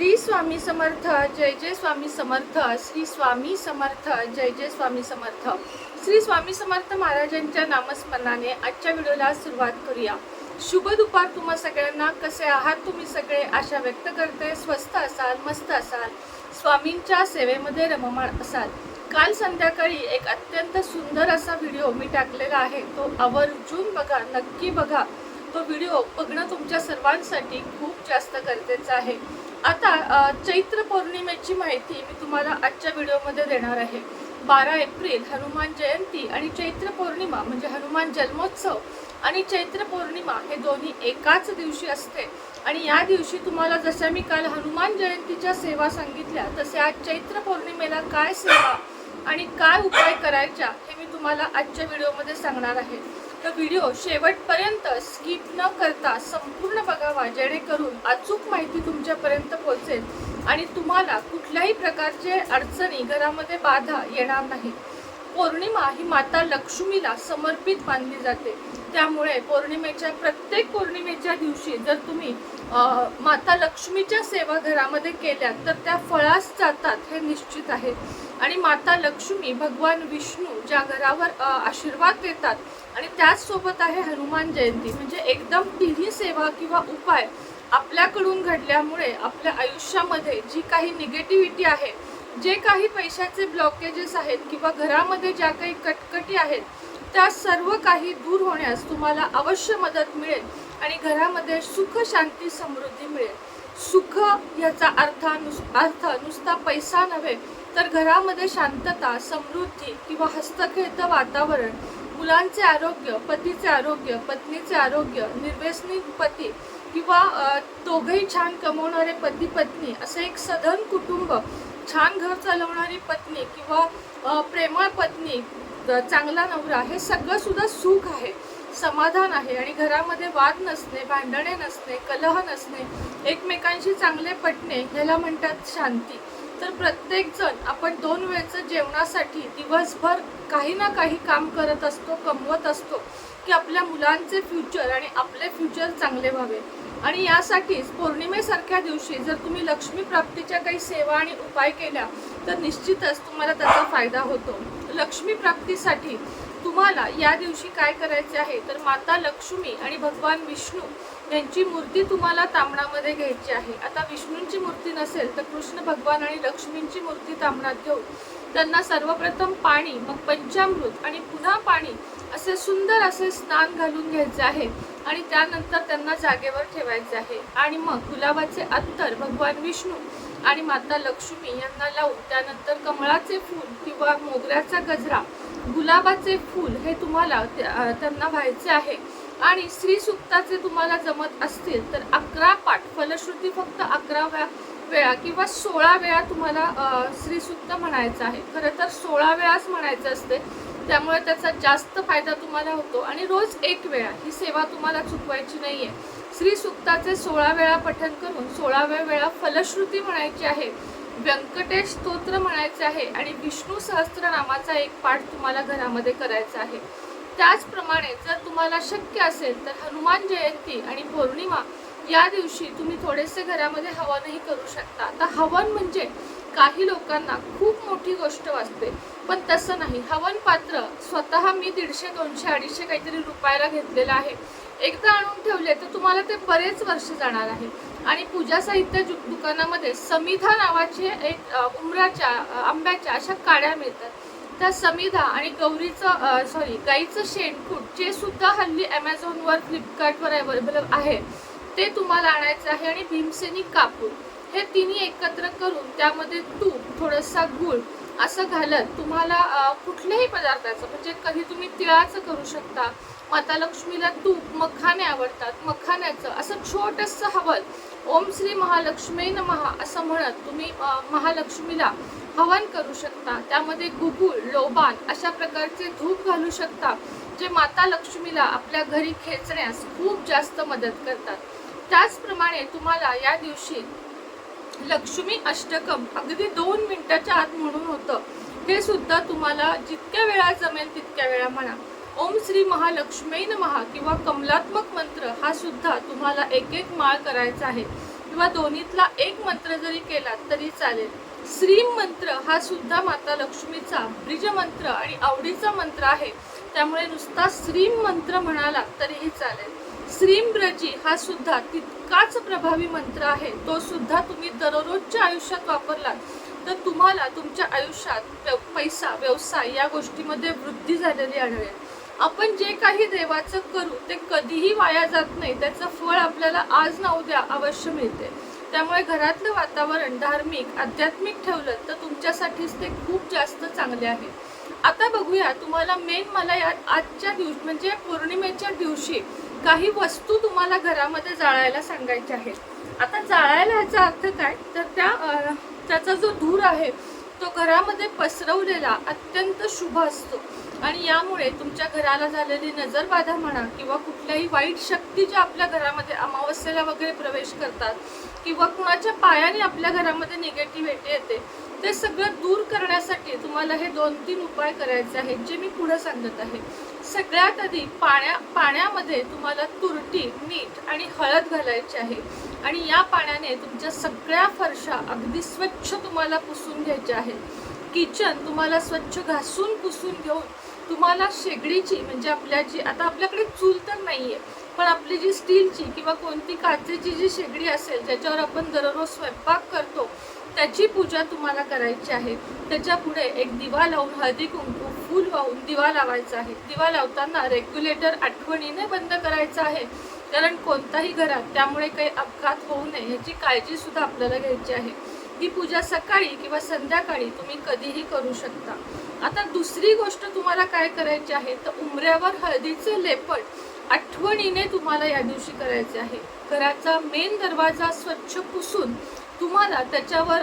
श्री स्वामी समर्थ जय जय स्वामी समर्थ श्री स्वामी समर्थ जय जय स्वामी समर्थ. श्री स्वामी समर्थ महाराजांच्या नामस्मरणाने आजच्या व्हिडिओला सुरुवात करूया. शुभ दुपार तुम्हा सगळ्यांना कसे आहात तुम्ही सगळे? आशा व्यक्त करते स्वस्त असाल मस्त असाल. स्वामींच्या सेवेमध्ये रममाण असाल. काल संध्याकाळी एक अत्यंत सुंदर असा व्हिडिओ मी टाकलेला आहे. तो आवर्जून बघा नक्की बघा. तो व्हिडिओ बघणं तुमच्या सर्वांसाठी खूप जास्त गरजेचं आहे. आता चैत्र पौर्णिमेची माहिती मी तुम्हाला आजच्या व्हिडिओमध्ये देणार आहे. बारा एप्रिल हनुमान जयंती आणि चैत्र पौर्णिमा म्हणजे हनुमान जन्मोत्सव आणि चैत्र पौर्णिमा हे दोन्ही एकाच दिवशी असते. आणि या दिवशी तुम्हाला जशा मी काल हनुमान जयंतीच्या सेवा सांगितल्या तसे आज चैत्र पौर्णिमेला काय सेवा आणि काय उपाय करायच्या हे मी तुम्हाला आजच्या व्हिडिओमध्ये सांगणार आहे. तर व्हिडिओ शेवटपर्यंत स्किप न करता संपूर्ण बघावा जेणेकरून अचूक माहिती तुमच्यापर्यंत पोहोचेल आणि तुम्हाला कुठल्याही प्रकारचे अडचणी घरामध्ये बाधा येणार नाही पौर्णिमा ही माता लक्ष्मीला समर्पित मानली जाते. त्यामुळे पौर्णिमेच्या प्रत्येक पौर्णिमेच्या दिवशी जर तुम्ही माता लक्ष्मीच्या सेवा घरामध्ये केल्या तर त्या फळास जातात हे निश्चित आहे. आणि माता लक्ष्मी भगवान विष्णू ज्या घरावर आशीर्वाद देतात आणि त्याचसोबत आहे हनुमान जयंती. म्हणजे एकदम तिन्ही सेवा किंवा उपाय आपल्याकडून घडल्यामुळे आपल्या आयुष्यामध्ये जी काही निगेटिव्हिटी आहे जे काही पैशाचे ब्लॉकेजेस आहेत किंवा घरामध्ये ज्या काही कटकटी आहेत त्या सर्व काही दूर होण्यास तुम्हाला अवश्य मदत मिळेल आणि घरामध्ये सुख शांती समृद्धी मिळेल. सुख याचा अर्थ नुस अर्थ नुसता पैसा नव्हे तर घरामध्ये शांतता समृद्धी किंवा हस्तखेळतं वातावरण मुलांचे आरोग्य पतीचे आरोग्य पत्नीचे आरोग्य निर्व्यसनी पती किंवा अ, दोघंही छान कमवणारे पती पत्नी असं एक सधन कुटुंब छान घर चालवणारी पत्नी किंवा प्रेमळ पत्नी चांगला नवरा हे सगळं सुद्धा सुख आहे समाधान आहे. आणि घरामध्ये वाद नसणे भांडणे नसणे कलह नसणे एकमेकांशी चांगले पटणे ह्याला म्हणतात शांती. तर प्रत्येक जण आपण दोन वेळचं जेवणासाठी दिवसभर काही ना काही काम करत असतो कमवत असतो की आपल्या मुलांचे फ्युचर आणि आपले फ्युचर चांगले व्हावे. आणि यासाठीच पौर्णिमेसारख्या दिवशी जर तुम्ही लक्ष्मी प्राप्तीच्या काही सेवा आणि उपाय केल्या तर निश्चितच तुम्हाला त्याचा फायदा होतो. लक्ष्मी प्राप्तीसाठी तुम्हाला या दिवशी काय करायचे आहे तर माता लक्ष्मी आणि भगवान विष्णू यांची मूर्ती तुम्हाला तांबणामध्ये घ्यायची आहे. आता विष्णूंची मूर्ती नसेल तर कृष्ण भगवान आणि लक्ष्मींची मूर्ती तांबणात घेऊन त्यांना सर्वप्रथम पाणी मग पंचामृत आणि पुन्हा पाणी असे सुंदर असे स्नान घालून घ्यायचे आहे. आणि त्यानंतर त्यांना जागेवर ठेवायचे आहे. आणि मग गुलाबाचे अत्तर भगवान विष्णू आणि माता लक्ष्मी यांना लावून त्यानंतर कमळाचे फूल किंवा मोगऱ्याचा गजरा गुलाबाचे फूल हे तुम्हाला त्यांना व्हायचे आहे. आणि श्री सुक्ताचे तुम्हाला जमत असतील तर अकरा पाठ फलश्रुती फक्त अकरा वेळा वेळा किंवा सोळा वेळा तुम्हाला श्रीसुक्त श्री सुक्त म्हणायचं आहे. खरं तर सोळा वेळाच म्हणायचं असते. त्यामुळे त्याचा जास्त फायदा तुम्हाला होतो. आणि रोज एक वेळा ही सेवा तुम्हाला चुकवायची नाहीये. श्री सुक्ताचे सोळा वेळा पठन करून सोळाव्या वेळा फलश्रुती म्हणायची आहे व्यंकटेश स्तोत्र म्हणायचे आहे आणि विष्णू सहस्त्रनामाचा एक पाठ तुम्हाला घरामध्ये करायचा आहे. त्याचप्रमाणे जर तुम्हाला शक्य असेल तर हनुमान जयंती आणि पौर्णिमा या दिवशी तुम्ही थोडेसे घरामध्ये हवनही करू शकता. आता हवन म्हणजे काही लोकांना खूप मोठी गोष्ट वाटते पण तसं नाही. हवन पात्र स्वतः मी दीडशे दोनशे अडीचशे काहीतरी रुपयाला घेतलेलं आहे. एकदा आणून ठेवले तर तुम्हाला ते बरेच वर्ष जाणार आहे. आणि पूजा साहित्य जु- दुकानामध्ये समिधा नावाचे एक उमराच्या आंब्याच्या अशा काड्या मिळतात. त्या समिधा आणि गौरीचं सॉरी गाईचं शेणकूट जे सुद्धा हल्ली ॲमेझॉनवर फ्लिपकार्टवर अवेलेबल आहे ते तुम्हाला आणायचं आहे आणि भीमसेनी कापूर. हे तिन्ही एकत्र करून त्यामध्ये तूप थोडंसा गूळ असं घालत तुम्हाला कुठल्याही पदार्थाचं म्हणजे कधी तुम्ही तिळाचं करू शकता माता लक्ष्मीला तूप मखाने आवडतात मखाण्याचं असं छोटंसं हवन ओम श्री महालक्ष्मी महा असं म्हणत तुम्ही महालक्ष्मीला हवन करू शकता. त्यामध्ये गुगुळ लोबान अशा प्रकारचे धूप घालू शकता जे माता लक्ष्मीला आपल्या घरी खेचण्यास खूप जास्त मदत करतात. त्याचप्रमाणे तुम्हाला या दिवशी लक्ष्मी अष्टकम. अगदी दोन मिनिटाच्या आत म्हणून होतं. हे सुद्धा तुम्हाला जितक्या वेळा जमेल तितक्या वेळा म्हणा. ओम श्री महालक्ष्मी महा किंवा कमलात्मक मंत्र हा सुद्धा तुम्हाला एक एक माळ करायचा आहे. किंवा दोन्हीतला एक मंत्र जरी केला तरी चालेल. श्रीम मंत्र हा सुद्धा माता लक्ष्मीचा ब्रिज मंत्र आणि आवडीचा मंत्र आहे. त्यामुळे नुसता श्रीम मंत्र म्हणाला तरीही चालेल. श्रीमब्रजी हा सुद्धा तितकाच प्रभावी मंत्र आहे. तो सुद्धा तुम्ही दररोजच्या आयुष्यात वापरलात. तर तुम्हाला तुमच्या आयुष्यात पैसा व्यवसाय या गोष्टीमध्ये वृद्धी झालेली आढळेल. आपण जे काही देवाचं करू ते कधीही वाया जात नाही. त्याचं फळ आपल्याला आज ना उद्या अवश्य मिळते. त्यामुळे घरातलं वातावरण धार्मिक आध्यात्मिक ठेवलं तर तुमच्यासाठीच ते खूप जास्त चांगले आहे. आता बघूया तुम्हाला मेन मला या आजच्या दिवशी म्हणजे पौर्णिमेच्या दिवशी काही वस्तू तुम्हाला घरामध्ये जाळायला सांगायच्या आहेत. आता जाळायला ह्याचा अर्थ काय? तर त्या त्याचा जो धूर आहे तो घरामध्ये पसरवलेला अत्यंत शुभ असतो. आणि यामुळे तुमच्या घराला झालेली नजरबाधा म्हणा किंवा कुठल्याही वाईट शक्ती ज्या आपल्या घरामध्ये अमावस्येला वगैरे प्रवेश करतात किंवा कुणाच्या पायाने आपल्या घरामध्ये निगेटिव्हिटी येते ते सगळं दूर करण्यासाठी तुम्हाला हे दोन तीन उपाय करायचे आहेत जे मी पुढं सांगत आहे. सगळ्यात आधी पाण्या पाण्यामध्ये तुम्हाला तुरटी मीठ आणि हळद घालायची आहे. आणि या पाण्याने तुमच्या सगळ्या फरशा अगदी स्वच्छ तुम्हाला पुसून घ्यायच्या आहेत. किचन तुम्हाला स्वच्छ घासून पुसून घेऊन तुम्हाला शेगडीची म्हणजे आपल्या जी आता आपल्याकडे चूल तर नाही आहे पण आपली जी स्टीलची किंवा कोणती काचेची जी शेगडी असेल ज्याच्यावर आपण दररोज स्वयंपाक करतो त्याची पूजा तुम्हाला करायची आहे. त्याच्या पुढे एक दिवा लावून हळदी कुंकू फूल वाहून दिवा लावायचा आहे. दिवा लावताना रेग्युलेटर आठवणीने बंद करायचा आहे. कारण कोणताही घरात त्यामुळे काही अपघात होऊ नये ह्याची काळजीसुद्धा आपल्याला घ्यायची आहे. ही पूजा सकाळी किंवा संध्याकाळी तुम्ही कधीही करू शकता. आता दुसरी गोष्ट तुम्हाला काय करायची आहे? तर उमऱ्यावर हळदीचे लेपट आठवणीने तुम्हाला या दिवशी करायचे आहे. घराचा मेन दरवाजा स्वच्छ पुसून तुम्हाला त्याच्यावर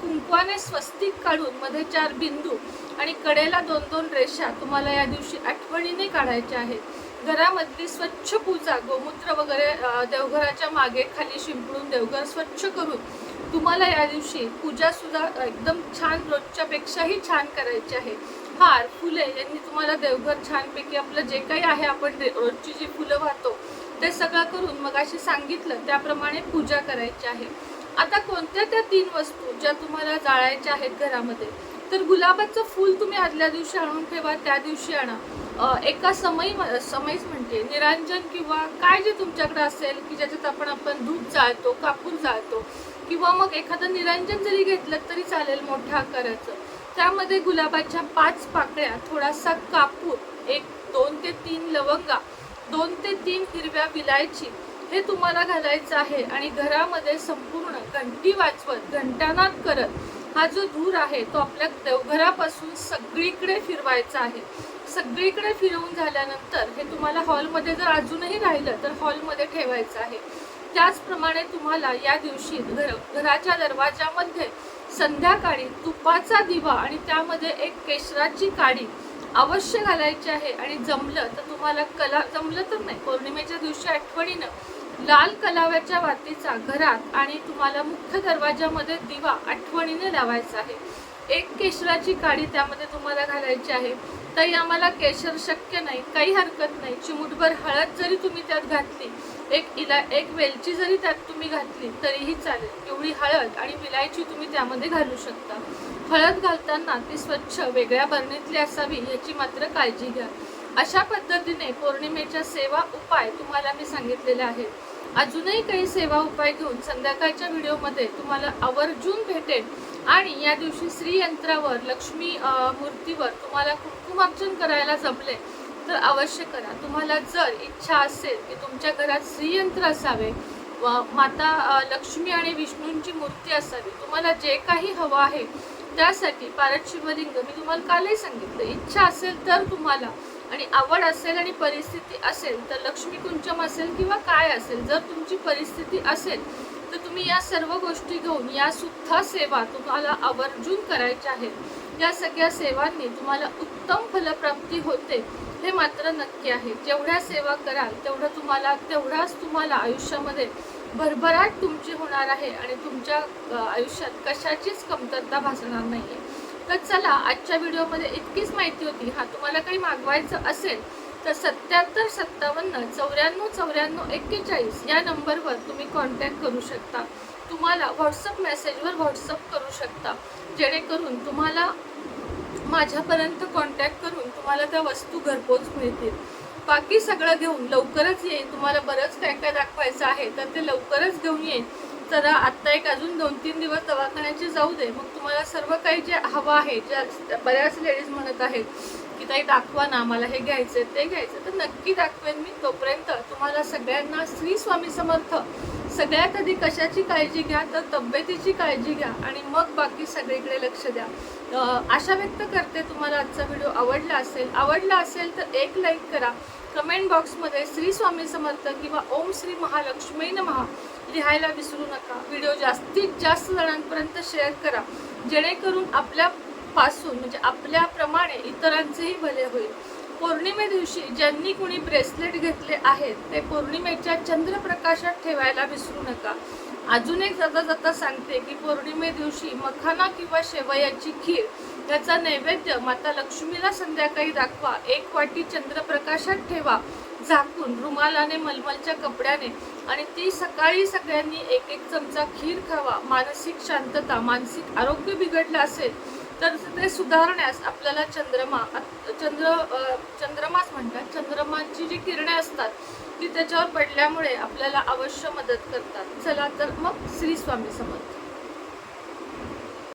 कुंकवाने स्वस्तिक काढून मध्ये चार बिंदू आणि कडेला दोन दोन रेषा तुम्हाला या दिवशी आठवणीने काढायच्या आहेत. घरामधली स्वच्छ पूजा गोमूत्र वगैरे देवघराच्या मागे खाली शिंपडून देवघर स्वच्छ करून तुम्हाला या दिवशी पूजा सुद्धा एकदम छान रोजच्यापेक्षाही छान करायची आहे. हार फुले यांनी तुम्हाला देवघर छानपैकी आपलं जे काही आहे आपण रोजची जी फुलं वाहतो ते सगळं करून मगाशी सांगितलं त्याप्रमाणे पूजा करायची आहे. आता कोणत्या त्या तीन वस्तू ज्या तुम्हाला जाळायच्या आहेत घरामध्ये? तर गुलाबाचं फूल तुम्ही आदल्या दिवशी आणून ठेवा त्या दिवशी आणा. एका समयी समयीच म्हणते निरांजन किंवा काय जे तुमच्याकडे असेल की ज्याच्यात आपण आपण दूध जाळतो कापूर जाळतो किंवा मग एखादं निरांजन जरी घेतलं तरी चालेल मोठ्या आकाराचं. त्यामध्ये गुलाबाच्या पाच पाकळ्या थोडासा कापूर एक दोन ते तीन लवंगा दोन ते तीन हिरव्या विलायची हे तुम्हाला घालायचं आहे आणि घरामध्ये संपूर्ण घंटी वाजवत घंटानाद करत हा जो धूर आहे तो आपल्या देवघरापासून सगळीकडे फिरवायचा आहे. सगळीकडे फिरवून झाल्यानंतर हे तुम्हाला हॉलमध्ये जर अजूनही राहिलं तर हॉलमध्ये ठेवायचं आहे. त्याचप्रमाणे तुम्हाला या दिवशी घर घराच्या दरवाजामध्ये संध्याकाळी तुपाचा दिवा आणि त्यामध्ये एक केशराची काडी अवश्य घालायची आहे. आणि जमलं तर तुम्हाला कला जमलं तर नाही पौर्णिमेच्या दिवशी आठवणीनं लाल कलाव्याच्या वातीचा घरात आणि तुम्हाला मुख्य दरवाजामध्ये दिवा आठवणीने लावायचा आहे. एक केशराची काडी त्यामध्ये तुम्हाला घालायची आहे. तरी आम्हाला केशर शक्य नाही काही हरकत नाही. चिमूटभर हळद जरी तुम्ही त्यात घातली एक इला एक वेलची जरी त्यात तुम्ही घातली तरीही चालेल. एवढी हळद आणि विलायची तुम्ही त्यामध्ये घालू शकता. हळद घालताना ती स्वच्छ वेगळ्या बरणीतली असावी याची मात्र काळजी घ्या. अशा पद्धतीने पौर्णिमेच्या सेवा उपाय तुम्हाला मी सांगितलेले आहेत. अजूनही काही सेवा उपाय घेऊन संध्याकाळच्या व्हिडिओमध्ये तुम्हाला आवर्जून भेटेल आणि या दिवशी श्रीयंत्रावर लक्ष्मी मूर्तीवर तुम्हाला कुंकुमार्चन करायला जमले तर अवश्य करा. तुम्हाला जर इच्छा असेल की तुमच्या घरात श्रीयंत्र असावे व माता लक्ष्मी आणि विष्णूंची मूर्ती असावी तुम्हाला जे काही हवं आहे त्यासाठी पारद शिवलिंग मी तुम्हाला कालही सांगितलं. इच्छा असेल तर तुम्हाला आणि आवड असेल आणि परिस्थिती असेल तर लक्ष्मी कुंचम असेल किंवा काय असेल जर तुमची परिस्थिती असेल तर तुम्ही या सर्व गोष्टी घेऊन या सुद्धा सेवा तुम्हाला आवर्जून करायच्या आहेत या सगळ्या सेवांनी तुम्हाला उत्तम फलप्राप्ती होते हे मात्र नक्की आहे. जेवढ्या सेवा कराल तेवढं तुम्हाला तेवढाच तुम्हाला आयुष्यामध्ये भरभराट तुमची होणार आहे आणि तुमच्या आयुष्यात कशाचीच कमतरता भासणार नाही आहे तर चला आजच्या व्हिडिओमध्ये इतकीच माहिती होती. हा तुम्हाला काही मागवायचं असेल तर सत्याहत्तर सत्तावन्न चौऱ्याण्णव चौऱ्याण्णव एक्केचाळीस या नंबरवर तुम्ही कॉन्टॅक्ट करू शकता. तुम्हाला व्हॉट्सअप मेसेजवर व्हॉट्सअप करू शकता. जेणेकरून तुम्हाला माझ्यापर्यंत कॉन्टॅक्ट करून तुम्हाला त्या वस्तू घरपोच मिळतील. बाकी सगळं घेऊन लवकरच येईल तुम्हाला बरंच काय काय दाखवायचं आहे तर ते लवकरच घेऊन येईल तर आत्ता एक अजून दोन तीन दिवस दवाखान्याचे जाऊ दे. मग तुम्हाला सर्व काही जे हवं आहे ज्या बऱ्याच लेडीज म्हणत आहेत की ताई दाखवा ना मला हे घ्यायचं ते घ्यायचं तर नक्की दाखवेन मी तोपर्यंत. तुम्हाला सगळ्यांना श्री स्वामी समर्थ. सगळ्यात आधी कशाची काळजी घ्या तर तब्येतीची काळजी घ्या आणि मग बाकी सगळीकडे लक्ष द्या. आशा व्यक्त करते तुम्हाला आजचा व्हिडिओ आवडला असेल. आवडला असेल तर एक लाईक करा. कमेंट बॉक्समध्ये श्री स्वामी समर्थ किंवा ओम श्री महालक्ष्मी नमहा लिहायला विसरू नका. व्हिडिओ जास्तीत जास्त जणांपर्यंत शेअर करा. जेणेकरून आपल्यापासून म्हणजे आपल्याप्रमाणे इतरांचेही भले होईल. पौर्णिमे दिवशी ज्यांनी कुणी ब्रेसलेट घेतले आहेत ते पौर्णिमेच्या चंद्रप्रकाशात ठेवायला विसरू नका. अजून एक जाता जाता सांगते की पौर्णिमे दिवशी मखाना किंवा शेवयाची खीर त्याचा नैवेद्य माता लक्ष्मीला संध्याकाळी दाखवा. एक वाटी चंद्रप्रकाशात ठेवा. झाकून रुमालाने मलमलच्या कपड्याने आणि ती सकाळी सगळ्यांनी एक एक चमचा खीर खावा मानसिक शांतता मानसिक आरोग्य बिघडलं असेल तर ते सुधारण्यास आपल्याला चंद्रमा चंद्र चंद्रमास चंद्रमाच म्हणतात. चंद्रमाची जी किरणे असतात ती त्याच्यावर पडल्यामुळे आपल्याला अवश्य मदत करतात. चला तर मग श्री स्वामी समर्थ.